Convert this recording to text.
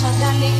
সকালে